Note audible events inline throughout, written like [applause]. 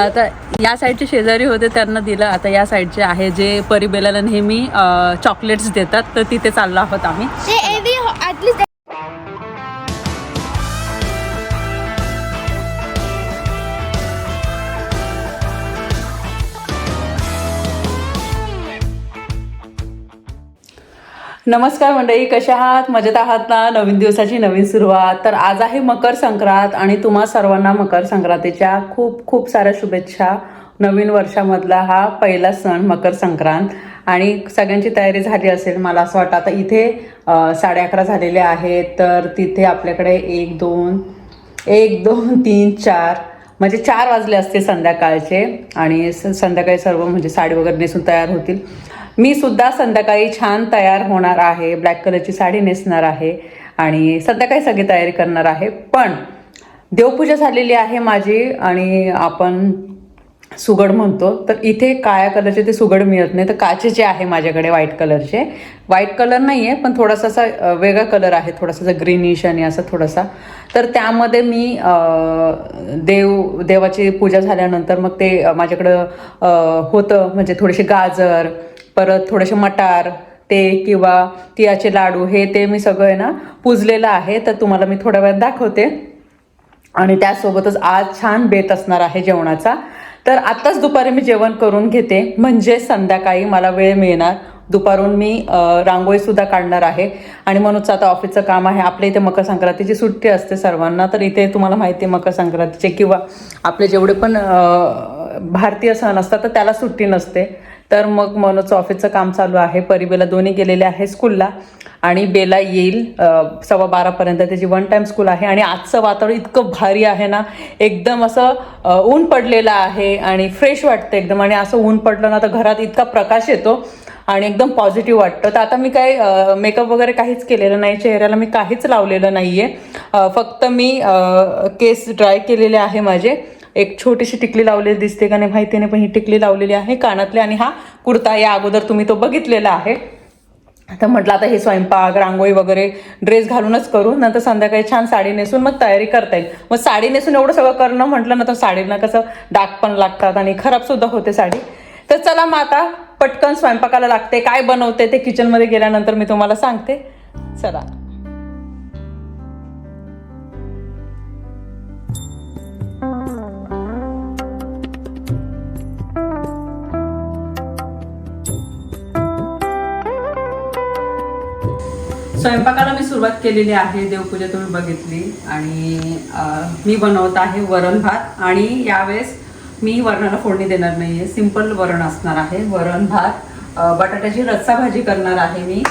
आता या साईडचे शेजारी होते त्यांना दिलं. आता या साईडचे आहे जे परिबेलाला नेहमी चॉकलेट्स देतात तर तिथे चाललो आहोत आम्ही. नमस्कार मंडळी कशा आहात? मजेत आहात ना? नवीन दिवसाची नवीन सुरुवात. तर आज आहे मकर संक्रांत आणि तुम्हा सर्वांना मकर संक्रांतीच्या खूप खूप साऱ्या शुभेच्छा. नवीन वर्षामधला हा पहिला सण मकर संक्रांत. आणि सगळ्यांची तयारी झाली असेल मला असं वाटतं. आता इथे साडे अकरा झालेले आहेत. तर तिथे आपल्याकडे एक दोन एक दोन तीन चार म्हणजे चार वाजले असते संध्याकाळचे आणि स- संध्याकाळी सर्व म्हणजे साडी वगैरे नेसून तयार होतील. मी सुद्धा संध्याकाळी छान तयार होणार आहे. ब्लॅक कलरची साडी नेसणार आहे आणि संध्याकाळी सगळी तयारी करणार आहे. पण देवपूजा झालेली आहे माझी आणि आपण सुगड म्हणतो. तर इथे काळ्या कलरचे ते सुगड मिळत नाही. तर काचेचे आहे माझ्याकडे व्हाईट कलरचे. व्हाईट कलर नाही आहे पण थोडासा असा वेगळा कलर आहे. थोडासा असा ग्रीनिश आणि असा थोडासा तर त्यामध्ये मी देव देवाची पूजा झाल्यानंतर मग ते माझ्याकडं होतं. म्हणजे थोडेसे गाजर परत थोडेसे मटार ते किंवा तिळाचे लाडू हे ते मी सगळं आहे ना पुजलेलं आहे. तर तुम्हाला मी थोड्या वेळात दाखवते. आणि त्यासोबतच आज छान बेत असणार आहे जेवणाचा. तर आत्ताच दुपारी मी जेवण करून घेते. म्हणजे संध्याकाळी मला वेळ मिळणार. दुपारून मी रांगोळीसुद्धा काढणार आहे. आणि म्हणूनच आता ऑफिसचं काम आहे. आपल्या इथे मकर संक्रांतीची सुट्टी असते सर्वांना. तर इथे तुम्हाला माहिती आहे मकर संक्रांतीचे किंवा आपले जेवढे पण भारतीय सण असतात तर त्याला सुट्टी नसते. तर मग मनोजचं ऑफिसचं काम चालू आहे. परिबेला दोन्ही गेलेले आहे स्कूलला. आणि बेला येईल सव्वा बारापर्यंत त्याची वन टाईम स्कूल आहे. आणि आजचं वातावरण इतकं भारी आहे ना एकदम असं ऊन पडलेलं आहे. आणि फ्रेश वाटतं एकदम. आणि असं ऊन पडलं ना तर घरात इतका प्रकाश येतो. आणि एकदम पॉझिटिव्ह वाटतं. तर आता मी काय मेकअप वगैरे काहीच केलेलं नाही. चेहऱ्याला मी काहीच लावलेलं नाही आहे फक्त मी केस ड्राय केलेले आहे माझे. एक छोटीशी टिकली लावलेली दिसते का नाही माहिती नाही पण ही टिकली लावलेली आहे कानातले आणि हा कुर्ता या अगोदर तुम्ही तो बघितलेला आहे. तर म्हटलं आता हे स्वयंपाक रांगोळी वगैरे ड्रेस घालूनच करू. नंतर संध्याकाळी छान साडी नेसून मग तयारी करता येईल. मग साडी नेसून एवढं सगळं करणं म्हटलं ना तर साडीला कसं डाग पण लागतात आणि खराब सुद्धा होते साडी. तर चला मग आता पटकन स्वयंपाकाला लागते काय बनवते ते किचनमध्ये गेल्यानंतर मी तुम्हाला सांगते. चला. स्वयंपाकाला मी सुरुवात केलेली आहे देवपूजा तुम्ही बघितली. आणि मी बनवत आहे वरण भात. आणि यावेळेस मी वरणाला फोडणी देणार नाही आहे सिंपल वरण असणार आहे. वरण भात बटाट्याची रस्सा भाजी करणार आहे मी.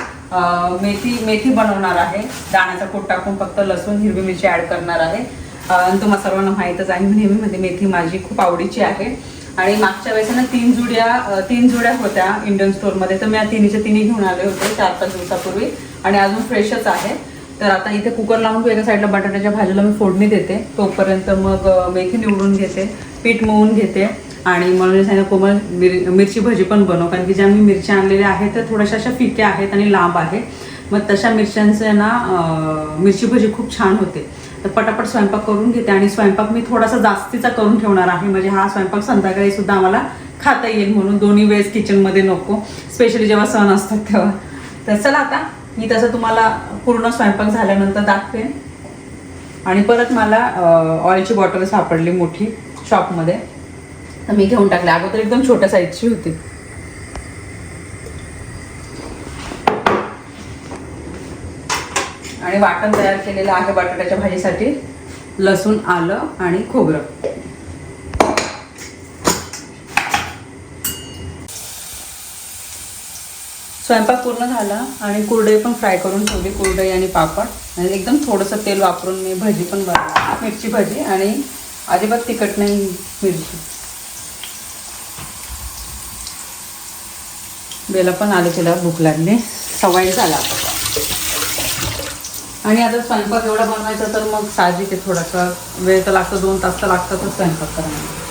मेथी मेथी बनवणार आहे. दाण्याचा कूट टाकून फक्त लसूण हिरवी मिरची ॲड करणार आहे. अं, तुम्हाला सर्वांना माहीतच आहे नेहमीमध्ये मेथी माझी खूप आवडीची आहे. आणि मागच्या वेळेस ना तीन जुड्या तीन जुड्या होत्या इंडियन स्टोरमध्ये तर मी या तिन्हीच्या तिन्ही घेऊन आले होते चार पाच दिवसापूर्वी. आणि अजून फ्रेशच आहे. तर आता इथे कुकर लावून एका साईडला बटाट्याच्या भाजीला मी फोडणी देते. तोपर्यंत मग मेथी निवडून घेते. पीठ मळून घेते. आणि म्हणून सांगितलं कोमल मिर मिरची भजी पण बनव. कारण की ज्या मी मिरच्या आणलेल्या आहेत त्या थोड्याशा अशा फिक्या आहेत आणि लांब आहे मग तशा मिरच्यांचे ना मिरची भजी खूप छान होते. तर पटापट स्वयंपाक करून घेते. आणि स्वयंपाक मी थोडासा जास्तीचा करून ठेवणार आहे. म्हणजे हा स्वयंपाक संध्याकाळी सुद्धा आम्हाला खाता येईल म्हणून. दोन्ही वेळेस किचनमध्ये नको. स्पेशली जेव्हा सण असतात तेव्हा. तर चला आता मी तसं तुम्हाला पूर्ण स्वयंपाक झाल्यानंतर दाखवेन. आणि परत मला ऑइलची बॉटल सापडली मोठी. शॉपमध्ये तर मी घेऊन टाकले. अगोदर एकदम छोट्या साईजची होती. आणि वाटण तयार केलेलं आहे बटाट्याच्या भाजीसाठी. लसूण आलं आणि खोबरं. स्वयंपाक पूर्ण झाला आणि कुरडई पण फ्राय करून ठेवली. कुरडई आणि पापड. आणि एकदम थोडंसं तेल वापरून मी भजी पण बनवली. मिरची भजी आणि अजिबात तिखट नाही मिरची. बेला पण आलं तिला भूक लागली. सवय झाला आणि आता स्वयंपाक एवढा बनवायचा तर मग साहजिक आहे थोडासा. वेळ तर लागतो दोन तास तर लागतातच स्वयंपाक करायला.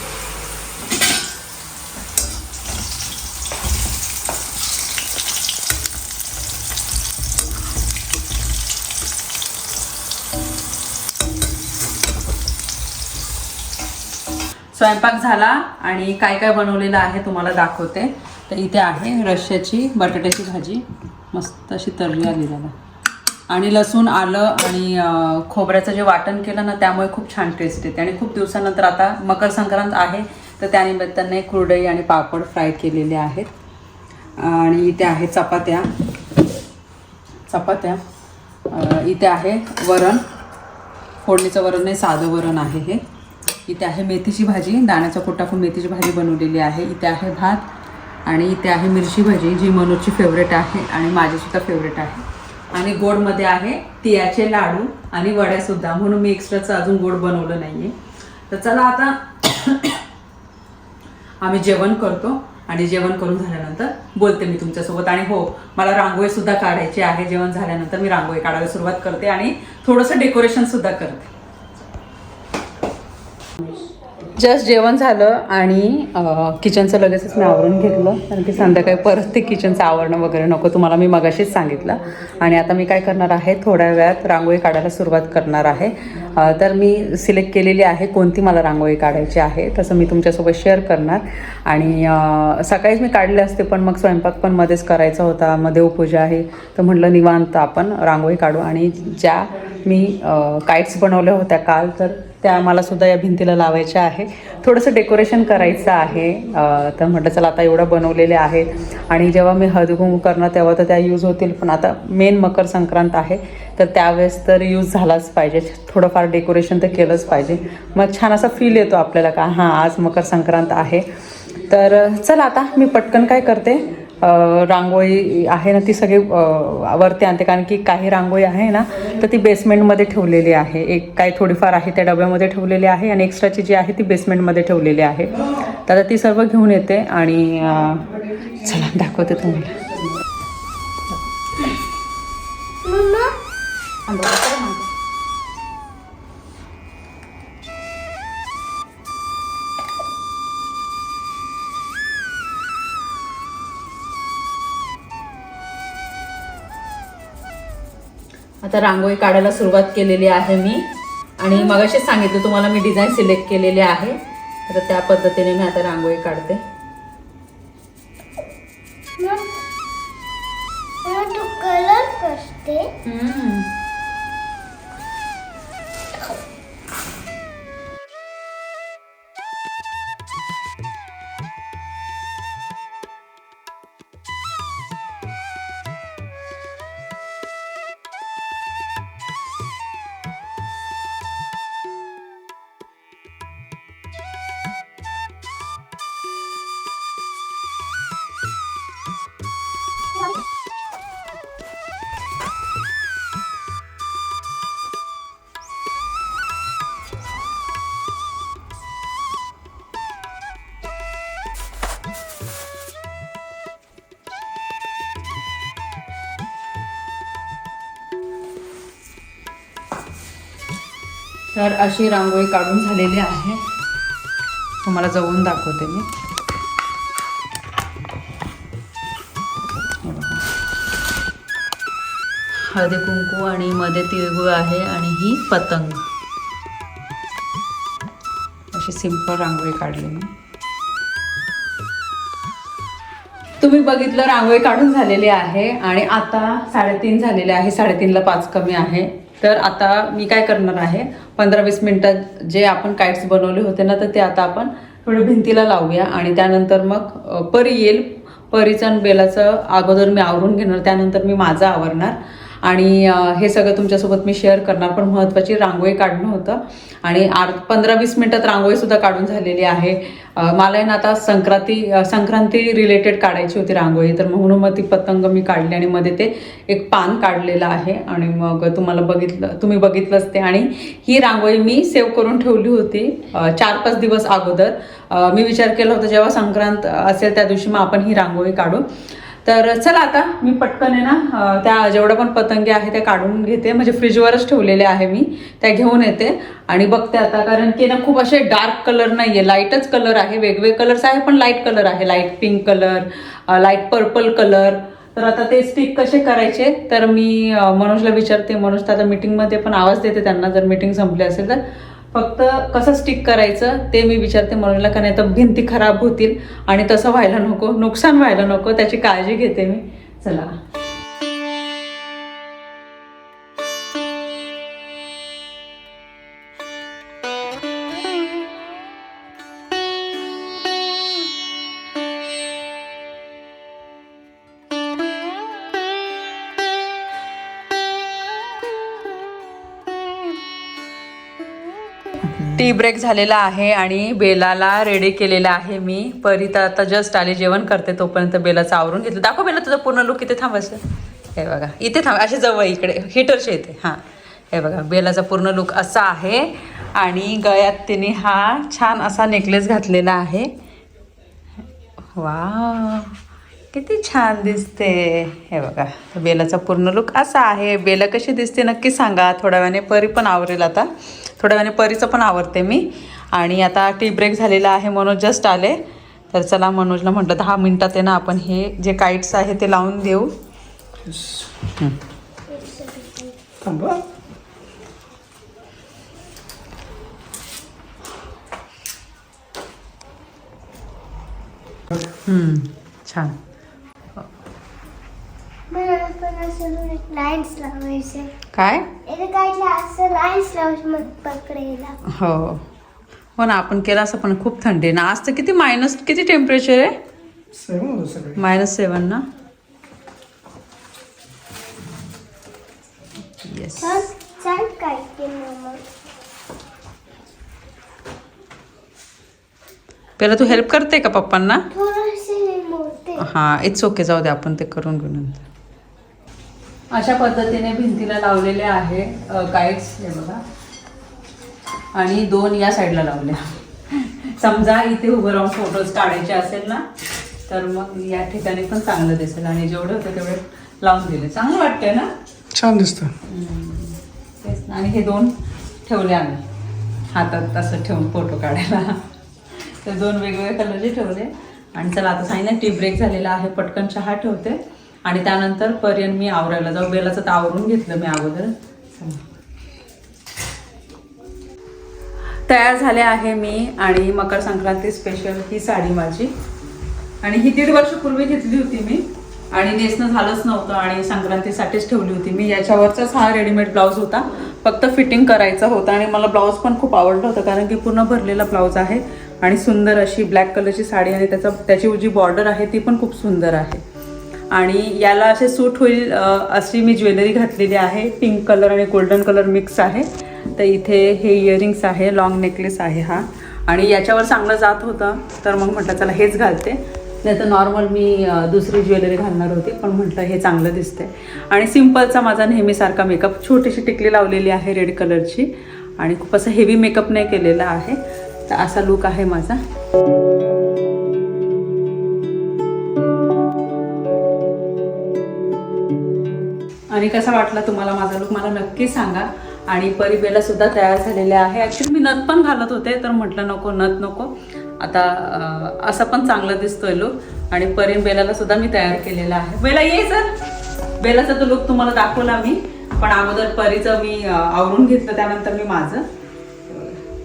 स्वयंपाक झाला आणि काय काय बनवलेलं आहे तुम्हाला दाखवते. तर इथे आहे रश्याची बटाट्याची भाजी. मस्त अशी तरली आली त्याला. आणि लसूण आलं आणि खोबऱ्याचं जे वाटण केलं ना त्यामुळे खूप छान टेस्ट येते. आणि खूप दिवसानंतर आता मकर संक्रांत आहे तर त्यानिमित्ताने कुरडई आणि पापड फ्राय केलेले आहेत. आणि इथे आहे चपात्या. चपात्या. इथे आहे वरण. फोडणीचं वरण नाही साधं वरण आहे हे. इथे आहे मेथीची भाजी. दाण्याचा कोट टाकून मेथीची भाजी बनवलेली आहे. इथे आहे भात आणि इथे आहे मिरची भाजी जी मनोजची फेवरेट आहे आणि माझीसुद्धा फेवरेट आहे. आणि गोडमध्ये आहे तिळाचे लाडू आणि वड्यासुद्धा. म्हणून मी एक्स्ट्राचं अजून गोड बनवलं नाही आहे तर चला आता [coughs] आम्ही जेवण करतो आणि जेवण करून झाल्यानंतर बोलते मी तुमच्यासोबत. आणि हो मला रांगोळी सुद्धा काढायची आहे. जेवण झाल्यानंतर मी रांगोळी काढायला सुरुवात करते आणि थोडंसं डेकोरेशन सुद्धा करते. जस्ट जेवण झालं आणि किचनचं लगेचच मी आवरून घेतलं. कारण की संध्याकाळी परत ते किचनचं आवरणं वगैरे नको तुम्हाला मी मगाशीच सांगितलं. आणि आता मी काय करणार आहे थोड्या वेळात रांगोळी काढायला सुरुवात करणार आहे. तर मी सिलेक्ट केलेली आहे कोणती मला रांगोळी काढायची आहे तसं मी तुमच्यासोबत शेअर करणार. आणि सकाळीच मी काढले असते पण मग स्वयंपाक पण मध्येच करायचा होता. मग देवपूजा आहे तर म्हटलं निवांत आपण रांगोळी काढू. आणि ज्या मी काईट्स बनवल्या होत्या काल तर त्या मला सुद्धा या भिंतीला लावायच्या आहे. थोडंसं डेकोरेशन करायचं आहे. तर म्हटलं चला आता एवढं बनवलेले आहेत. आणि जेव्हा मी हळदीकुंकू करणार तेव्हा तर त्या यूज होतील पण आता मेन मकर संक्रांत आहे. तर त्यावेळेस तर यूज झालाच पाहिजे. थोडंफार डेकोरेशन तर केलंच पाहिजे. मग छान असा फील येतो आपल्याला का हां आज मकर संक्रांत आहे. तर चला आता मी पटकन काय करते? रांगोळी आहे ना ती सगळी वरती आणते. कारण की काही रांगोळी आहे ना तर ती बेसमेंटमध्ये ठेवलेली आहे. एक काही थोडीफार आहे त्या डब्यामध्ये ठेवलेली आहे आणि एक्स्ट्राची जी आहे ती बेसमेंटमध्ये ठेवलेली आहे. तर आता ती सर्व घेऊन येते आणि चला दाखवते तुम्हाला. आता रांगोळी काढायला सुरुवात केलेली आहे मी. आणि मगाशीच सांगितलं तुम्हाला मी डिझाईन सिलेक्ट केलेली आहे. तर त्या पद्धतीने मी आता रांगोळी काढते. कलर करते. तर अशी रांगोळी काढून झालेली आहे. तुम्हाला जवळून दाखवते मी. हळदी कुंकू आणि मध्ये तिळगुळ आहे आणि ही पतंग. अशी सिंपल रांगोळी काढली मी. तुम्ही बघितलं रांगोळी काढून झालेली आहे आणि आता साडेतीन झालेले आहे. साडेतीनला पाच कमी आहे. तर आता मी काय करणार आहे? पंधरा वीस मिनटात जे आपण काइट्स बनवले होते ना तर ते आता आपण थोडं भिंतीला लावूया आणि त्यानंतर मग परी येईल. परीचं आणि बेलाचं अगोदर मी आवरून घेणार त्यानंतर मी माझं आवरणार. आणि हे सगळं तुमच्यासोबत मी शेअर करणार. पण महत्त्वाची रांगोळी काढणं होतं. आणि आठ पंधरा वीस मिनटात रांगोळीसुद्धा काढून झालेली आहे. मला आहे ना आता संक्रांती संक्रांती रिलेटेड काढायची होती रांगोळी. तर म्हणून मग ती पतंग मी काढली आणि मध्ये ते एक पान काढलेलं आहे. आणि मग तुम्हाला बघितलं तुम्ही बघितलंच ते. आणि ही रांगोळी मी सेव्ह करून ठेवली होती चार पाच दिवस अगोदर. मी विचार केला होता जेव्हा संक्रांत असेल त्या दिवशी मग आपण ही रांगोळी काढू. तर चला आता मी पटकन आहे ना त्या जेवढ्या पण पतंगे आहे त्या काढून घेते. म्हणजे फ्रीजवरच ठेवलेल्या आहे मी त्या घेऊन येते. आणि बघते आता कारण की ना खूप असे डार्क कलर नाही आहे लाईटच कलर आहे वेगवेगळे कलर्स आहे पण लाइट कलर आहे. Light pink colour light purple colour तर आता ते स्टिक कसे करायचे तर मी मनोजला विचारते. मनोज तर आता मीटिंगमध्ये पण आवाज देते त्यांना जर मीटिंग संपली असेल तर. फक्त कसं स्टिक करायचं ते मी विचारते म्हणूनला का नाही तर भिंती खराब होतील आणि तसं व्हायला नको नुकसान व्हायला नको त्याची काळजी घेते मी. चला. टी ब्रेक झालेला आहे आणि बेलाला रेडी केलेला आहे मी. परी तर आता जस्ट आली जेवण करते तोपर्यंत बेलाचं आवरून घेतलं. दाखव बेला तुझं पूर्ण लुक इथे थांबायचं हे बघा इथे थांब असे जवळ इकडे. हिटरच्या इथे हां. हे बघा बेलाचा पूर्ण लुक असा आहे. आणि गळ्यात तिने हा छान असा नेकलेस घातलेला आहे. वा किती छान दिसते. हे बघा बेलाचा पूर्ण लुक असा आहे. बेला कशी दिसते नक्की सांगा. थोड्या वेळाने परी पण आवरेल आता. थोड्या वेळाने परीचं पण आवरते मी. आणि आता टी ब्रेक झालेला आहे मनोज जस्ट आले. तर चला मनोजला म्हटलं दहा मिनटात आहे ना आपण हे जे काईट्स आहे ते लावून देऊ. छान. लाईन्स लावायचे. काय? इथे काय असं लाईन्स लावायचे मग पकडायला. हो. हो ना आपण केलं असं पण खूप थंडी आहे ना. आज तर किती मायनस किती टेम्परेचर आहे? मायनस सेवन ना? येस पहिला तू हेल्प करते का पप्पांना? हां इट्स ओके जाऊ दे आपण ते करून घेऊ नंतर. अशा पद्धतीने भिंतीला लावलेले आहे काईट्स हे बघा. आणि दोन या साईडला लावल्या. समजा इथे उभं राहून फोटोज काढायचे असेल ना तर मग या ठिकाणी पण चांगलं दिसेल. आणि जेवढे होते तेवढे लावून दिले. चांगलं वाटतंय ना? छान दिसतं. तेच ना. आणि हे दोन ठेवले आम्ही. हातात असं ठेवून फोटो काढायला. तर दोन वेगवेगळ्या कलरचे ठेवले. आणि चला आता सांगितलं टी ब्रेक झालेला आहे. पटकन चहा ठेवते. आणि त्यानंतर पर्यंत मी आवरायला जाऊ. बेलाचं तर आवरून घेतलं मी अगोदर. तयार झाले आहे मी आणि मकर संक्रांती स्पेशल ही साडी माझी. आणि ही दीड वर्षपूर्वी घेतली होती मी. आणि नेसणं झालंच नव्हतं आणि संक्रांतीसाठीच ठेवली होती मी. याच्यावरचाच हा रेडीमेड ब्लाऊज होता. फक्त फिटिंग करायचा होता आणि मला ब्लाऊज पण खूप आवडलं होतं कारण की पूर्ण भरलेला ब्लाऊज आहे. आणि सुंदर अशी ब्लॅक कलरची साडी आणि त्याचा त्याची जी बॉर्डर आहे ती पण खूप सुंदर आहे. आणि याला असे सूट होईल अशी मी ज्वेलरी घातलेली आहे. पिंक कलर आणि गोल्डन कलर मिक्स आहे. तर इथे हे इयरिंग्स आहे लॉंग नेकलेस आहे हा. आणि याच्यावर चांगलं जात होतं. तर मग म्हटलं चला हेच घालते. नाही तर नॉर्मल मी दुसरी ज्वेलरी घालणार होती पण म्हटलं हे चांगलं दिसते आणि सिम्पलचा माझा नेहमीसारखा मेकअप छोटीशी टिकली लावलेली आहे रेड कलरची आणि खूप असं हेवी मेकअप नाही केलेला आहे. तर असा लुक आहे माझा. आणि कसा वाटला तुम्हाला माझा लुक मला नक्की सांगा. आणि परिबेला सुद्धा तयार झालेले आहे. ॲक्च्युली मी नथ पण घालत होते तर म्हटलं नको नथ नको. आता असं पण चांगलं दिसतोय लुक आणि परी बेलाला सुद्धा मी तयार केलेला आहे. बेला ये सर. बेलाचा तो लुक तुम्हाला दाखवला मी. पण अगोदर परीचं मी आवरून घेतलं त्यानंतर मी माझं.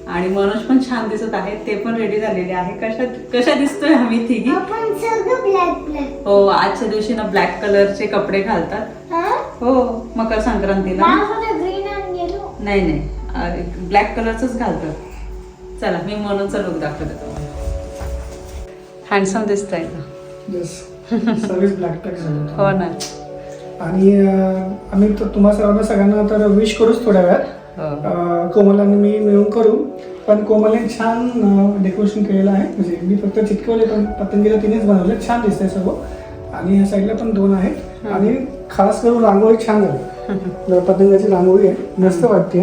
आणि मनोज पण छान दिसत आहे. ते पण रेडी झालेले आहे. कशा कशा दिसतोय आम्ही तिघी? हो आजच्या दिवशी ना ब्लॅक कलरचे कपडे घालतात. हा हो मकर संक्रांतीला. नाही नाही. ब्लॅक कलरचंच घालतात चला मी मनोजचा लुक दाखवते तुम्हाला. हँडसम दिसतंय ना येस सर्विस ब्लॅक टॅक्स झालं हो ना. आणि आम्ही तर तुम्हा सर्वांना सगळ्यांना तर विश करूच थोड्या वेळात. हो. अं, कोमल आणि मी मिळून करू. पण कोमलने छान डेकोरेशन केलेलं आहे. म्हणजे मी फक्त चिटकवले पण पतंगीला तिनेच बनवले. छान दिसतंय सर्व. आणि या साईडला पण दोन आहेत. आणि खास करून रांगोळी छान झाली. [laughs] पतंगाची रांगोळी आहे. मस्त वाटते.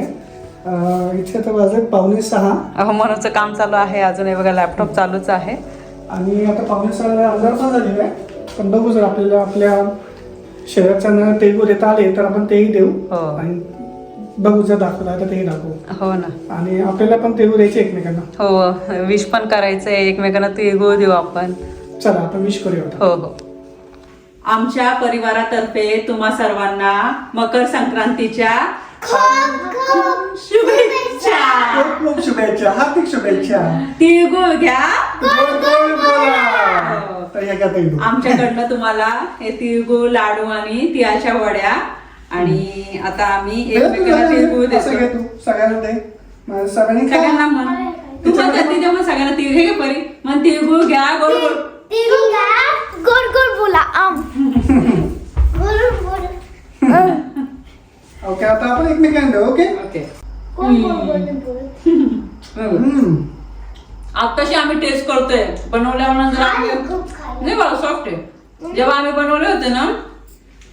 इथे आता वाजत पावणे सहा. अहो मनोजचं काम चालू आहे. अजून हे बघा लॅपटॉप चालूच आहे. आणि आता पावणे सहा अंधार पण झालेला आहे पण बघू जर आपल्याला आपल्या शहराच्या न तेलगू देता आले तर आपण तेही देऊ. हो. आणि बघू जर दाखवला तर तेही दाखवू. हो ना. आणि आपल्याला पण तेलगू द्यायचे एकमेकांना. हो विश पण करायचंय. एकमेकांना तिळगुळ देऊ आपण. चला आपण विश करूया आता. हो हो. आमच्या परिवारातर्फे तुम्हा सर्वांना मकर संक्रांतीच्या खूप खूप शुभेच्छा. खूप खूप शुभेच्छा हार्दिक शुभेच्छा. तिळगुळ घ्या. गोड गोड बोला. तर का ते आमच्याकडनं तुम्हाला हे तिळगुळ लाडू आणि तिळाच्या वड्या आणि आता आम्ही एकमेकांना तिळगुळ असं घे देतो तू सगळ्यांना दे. मग सगळ्यांनी खा. सगळ्यांना म्हण. तू पण जाती दे मग सगळ्यांना तिळ हे घे परी. मग तिळगुळ घ्या गोड गोड गोड गोड बोला आम. [laughs] ओके आता आपण एकमेकांना ओके ओके. आताशी आम्ही टेस्ट करतोय. आम्ही खाल्लं नाही बघा सॉफ्ट आहे. जेव्हा आम्ही बनवले होते ना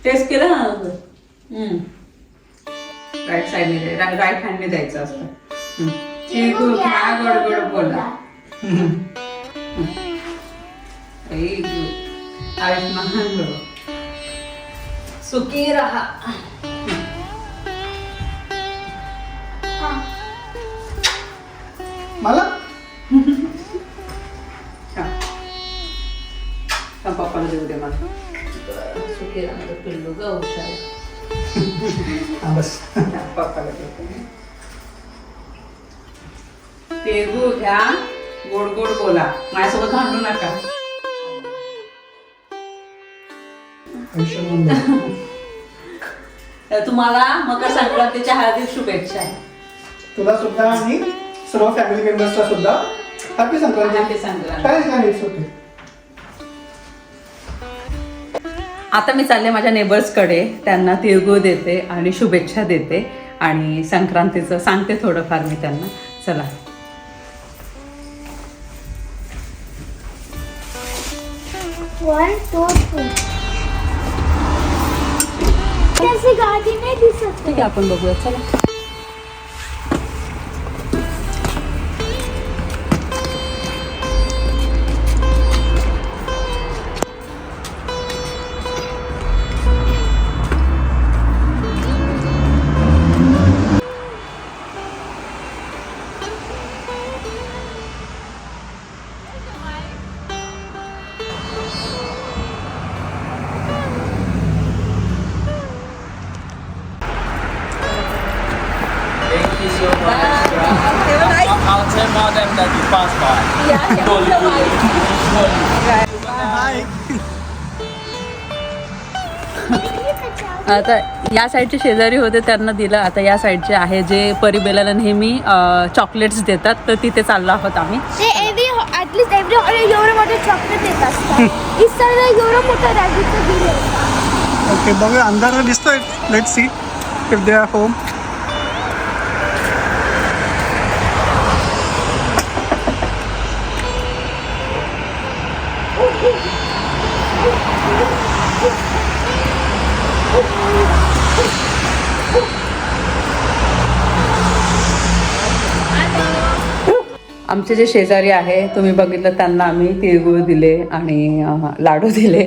टेस्ट केलं ना राईट साईडने राईट हँडने द्यायचं असतं. गोड गोड बोला. Very good. आयुष्मान भव. सुखी राहा. मला? पप्पाला देऊ दे मला. सुखी राहा पिल्लू ग हुशार. हा बस. पप्पाला देते तिळगुळ घ्या गोड गोड बोला. माझ्यासोबत भांडू नका. तर तुम्हाला मकर संक्रांतीच्या हार्दिक शुभेच्छा. तुला सुद्धा आणि सर्व फॅमिली मेंबर्सला सुद्धा हॅपी संक्रांती. Happy संक्रांती. काय आता मी चालले माझ्या नेबर्सकडे त्यांना तिळगुळ देते आणि शुभेच्छा देते. आणि संक्रांतीचं सांगते थोडंफार मी त्यांना. चला. टू थ्री त्याची गाडी नाही दिसत. ठीक आहे आपण बघूया. चला. आता या साईडचे शेजारी होते त्यांना दिलं. आता या साईडचे आहे जे परिबेलाला नेहमी चॉकलेट्स देतात तर तिथे चाललो आहोत आम्ही. ॲटलीस्ट एवढं मोठं चॉकलेट देत असतात. [laughs] एवढं मोठं ओके बघूया. अंधार दिसतोय. Let see if they are home आमचे जे शेजारी आहे तुम्ही बघितलं त्यांना आम्ही तिळगुळ दिले आणि लाडू दिले.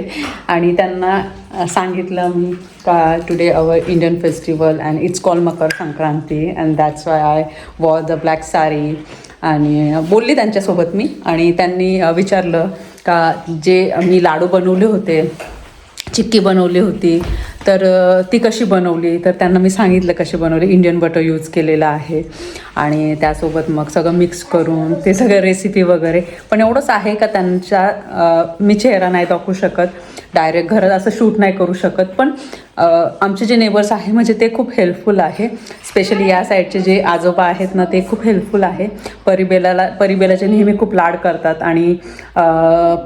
आणि त्यांना सांगितलं मी का today our Indian festival and it's call Makar Sankranti and that's why I wore the black sari आणि बोलली त्यांच्यासोबत मी आणि त्यांनी विचारलं का जे मी लाडू बनवले होते चिक्की बनवली होती तर ती कशी बनवली? तर त्यांना मी सांगितलं कशी बनवली. इंडियन बटर यूज केलेलं आहे. आणि त्यासोबत मग सगळं मिक्स करून ते सगळं रेसिपी वगैरे. पण एवढंच आहे का त्यांच्या मी चेहरा नाही दाखवू शकत. डायरेक्ट घरात असं शूट नाही करू शकत. पण आमचे जे नेबर्स आहे म्हणजे ते खूप हेल्पफुल आहे. स्पेशली या साईडचे जे आजोबा आहेत ना ते खूप हेल्पफुल आहे. परिबेलाला परिबेलाचे नेहमी खूप लाड करतात. आणि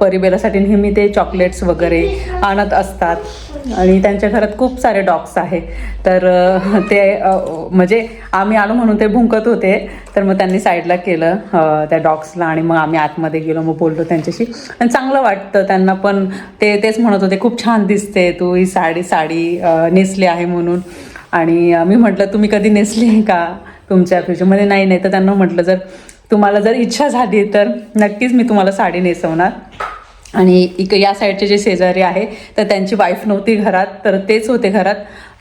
परिबेलासाठी नेहमी ते चॉकलेट्स वगैरे आणत असतात. आणि त्यांच्या घरात खूप सारे डॉग्स आहे. तर ते म्हणजे आम्ही आलो म्हणून ते भुंकत होते. तर मग त्यांनी साईडला केलं त्या डॉग्सला आणि मग आम्ही आतमध्ये गेलो मग बोललो त्यांच्याशी. आणि चांगलं वाटतं त्यांना पण. ते तेच म्हणत होते खूप छान दिसते तू ही साडी साडी नेसली आहे म्हणून. आणि मी म्हटलं तुम्ही कधी नेसली आहे का तुमच्या फ्युचरमध्ये नाही नाही. तर त्यांना म्हटलं जर तुम्हाला जर इच्छा झाली तर नक्कीच मी तुम्हाला साडी नेसवणार. आणि इक या साईडचे जे शेजारी आहे तर त्यांची वाईफ नव्हती घरात तर तेच होते घरात.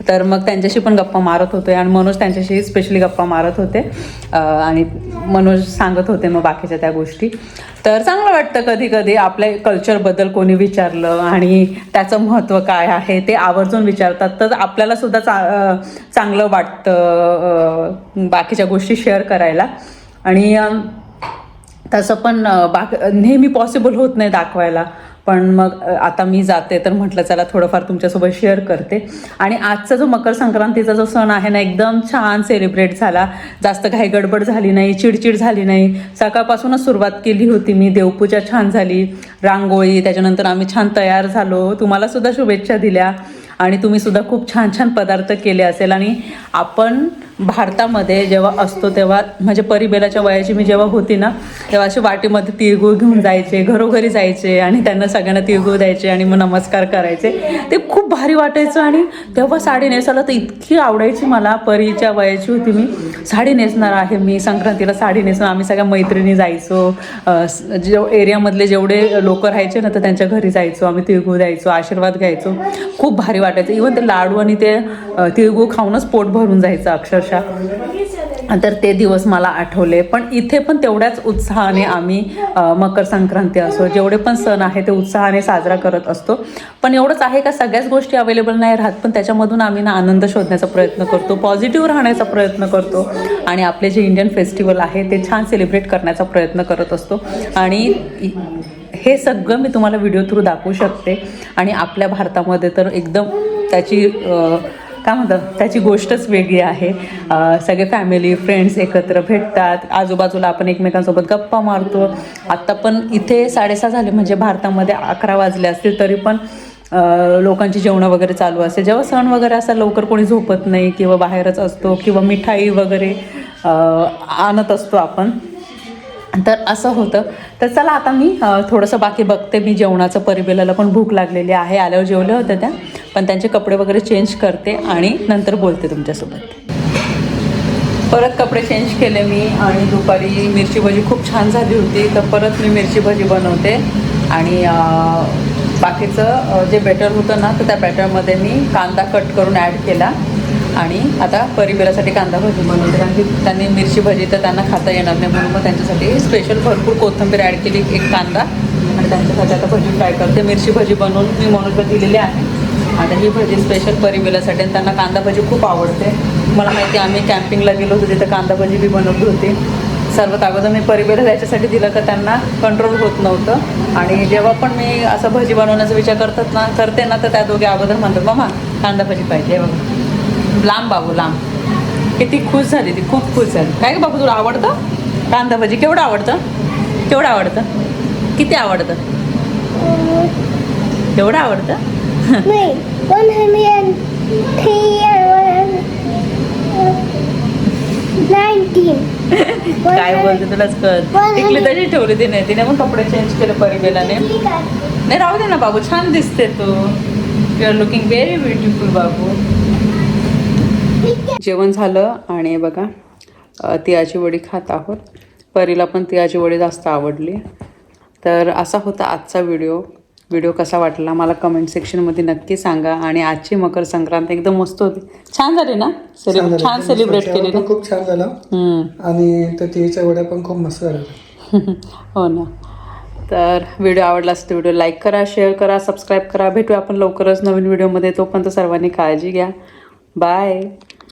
तर मग त्यांच्याशी पण गप्पा मारत होते आणि मनोज त्यांच्याशी स्पेशली गप्पा मारत होते. आणि मनोज सांगत होते मग बाकीच्या त्या गोष्टी. तर चांगलं वाटतं कधी कधी आपल्या कल्चरबद्दल कोणी विचारलं आणि त्याचं महत्त्व काय आहे ते आवर्जून विचारतात. तर आपल्याला सुद्धा चा चांगलं वाटतं बाकीच्या गोष्टी शेअर करायला. आणि तसं पण बाक नेहमी पॉसिबल होत नाही दाखवायला. पण मग आता मी जाते तर म्हटलं चला थोडंफार तुमच्यासोबत शेअर करते. आणि आजचा जो मकर संक्रांतीचा जो सण आहे ना एकदम छान सेलिब्रेट झाला. जास्त काही गडबड झाली नाही चिडचिड झाली नाही. सकाळपासूनच सुरुवात केली होती मी. देवपूजा छान झाली. रांगोळी त्याच्यानंतर आम्ही छान तयार झालो. तुम्हालासुद्धा शुभेच्छा दिल्या. आणि तुम्ही सुद्धा खूप छान छान पदार्थ केले असेल. आणि आपण भारतामध्ये जेव्हा असतो तेव्हा म्हणजे परिबेलाच्या वयाची मी जेव्हा होती ना तेव्हा अशी वाटीमध्ये तिळगुळ घेऊन जायचे घरोघरी जायचे आणि त्यांना सगळ्यांना तिळगुळ द्यायचे आणि मग नमस्कार करायचे. ते खूप भारी वाटायचं आणि तेव्हा साडी नेसायला तर इतकी आवडायची मला परीच्या वयाची होती मी. साडी नेसणार आहे मी संक्रांतीला साडी नेसून आम्ही सगळ्या मैत्रिणी जायचो. जेव जे एरियामधले जेवढे लोक राहायचे ना तर त्यांच्या घरी जायचो आम्ही तिळगुळ द्यायचो आशीर्वाद घ्यायचो. खूप भारी वाटायचं. इवन ते लाडू आणि ते तिळगुळ खाऊनच पोट भरून जायचं वर्षा. तर ते दिवस मला आठवले. पण इथे पण तेवढ्याच उत्साहाने आम्ही मकर संक्रांती असो जेवढे पण सण आहे ते उत्साहाने साजरा करत असतो. पण एवढंच आहे का सगळ्याच गोष्टी अवेलेबल नाही राहत पण त्याच्यामधून आम्ही ना आनंद शोधण्याचा प्रयत्न करतो पॉझिटिव्ह राहण्याचा प्रयत्न करतो. आणि आपले जे इंडियन फेस्टिवल आहे ते छान सेलिब्रेट करण्याचा प्रयत्न करत असतो. आणि हे सगळं मी तुम्हाला व्हिडिओ थ्रू दाखवू शकते. आणि आपल्या भारतामध्ये तर एकदम त्याची काय म्हणतात त्याची गोष्टच वेगळी आहे. सगळे फॅमिली फ्रेंड्स एकत्र भेटतात. आजूबाजूला आपण एकमेकांसोबत गप्पा मारतो. आत्ता पण इथे साडेसहा झाले म्हणजे भारतामध्ये अकरा वाजले असतील तरी पण लोकांची जेवणं वगैरे चालू असते. जेव्हा सण वगैरे असा लवकर कोणी झोपत नाही किंवा बाहेरच असतो किंवा मिठाई वगैरे आणत असतो आपण. तर असं होतं. तर चला आता मी थोडंसं बाकी बघते मी जेवणाचं. परिबेलाला पण भूक लागलेली आहे. आल्यावर जेवल्या होत्या त्या. पण त्यांचे कपडे वगैरे चेंज करते आणि नंतर बोलते तुमच्यासोबत. परत कपडे चेंज केले मी आणि दुपारी मिरची भजी खूप छान झाली होती तर परत मी मिरची भजी बनवते. आणि बाकीचं जे बॅटर होतं ना तर त्या बॅटरमध्ये मी कांदा कट करून ॲड केला. आणि आता परिबिरासाठी कांदा भजी बनवते. कारण की त्यांनी मिरची भजी तर त्यांना खाता येणार नाही म्हणून मग त्यांच्यासाठी स्पेशल भरपूर कोथिंबीर ॲड केली एक कांदा. आणि त्यांच्यासाठी आता भजी फ्राय करते. मिरची भजी बनवून मी मनोजला दिलेली आहे. आता ही भजी स्पेशल परिबिलासाठी आणि त्यांना कांदा भजी खूप आवडते. मला माहिती आहे, आम्ही कॅम्पिंगला गेलो होतो तिथे कांदा भजी बी बनवली होती. सर्वात अगोदर मी परिबेला जायच्यासाठी दिलं तर त्यांना कंट्रोल होत नव्हतं. आणि जेव्हा पण मी असं भजी बनवण्याचा विचार करतात ना करते ना तर त्या दोघे अगोदर म्हणतात मामा कांदा भजी पाहिजे. बघा. लांब बाबू लांब. किती खुश झाली ती खूप खुश झाली. काय बाबू तुला आवडतं? कांदा भजी केवढं आवडतं? केवढं आवडतं? किती आवडतं? केवढं आवडतं? वन हंड्रेड नाईन्टीन काय बोलते तुलाच कळत. टिकली तशी ठेवली तिने. तिने पण कपडे चेंज केले परिबेलाने नाही राहू दे ना बाबू छान दिसते तू. You are looking very beautiful बाबू जेवण झालं आणि बघा तिळाची वडी खात आहोत. परीला पण तिळाची वडी जास्त आवडली. तर असा होता आजचा व्हिडिओ. व्हिडिओ कसा वाटला मला कमेंट सेक्शनमध्ये नक्की सांगा. आणि आजची मकर संक्रांत एकदम मस्त होती. छान झाली ना. छान सेलिब्रेट केली ना खूप छान झालं. आणि त्या तिळीच्या वड्या पण खूप मस्त झाल्या. [laughs] हो ना. तर व्हिडिओ आवडला असेल तर व्हिडिओ लाईक करा शेअर करा सबस्क्राईब करा. भेटूया आपण लवकरच नवीन व्हिडिओमध्ये तोपर्यंत सर्वांनी काळजी घ्या. बाय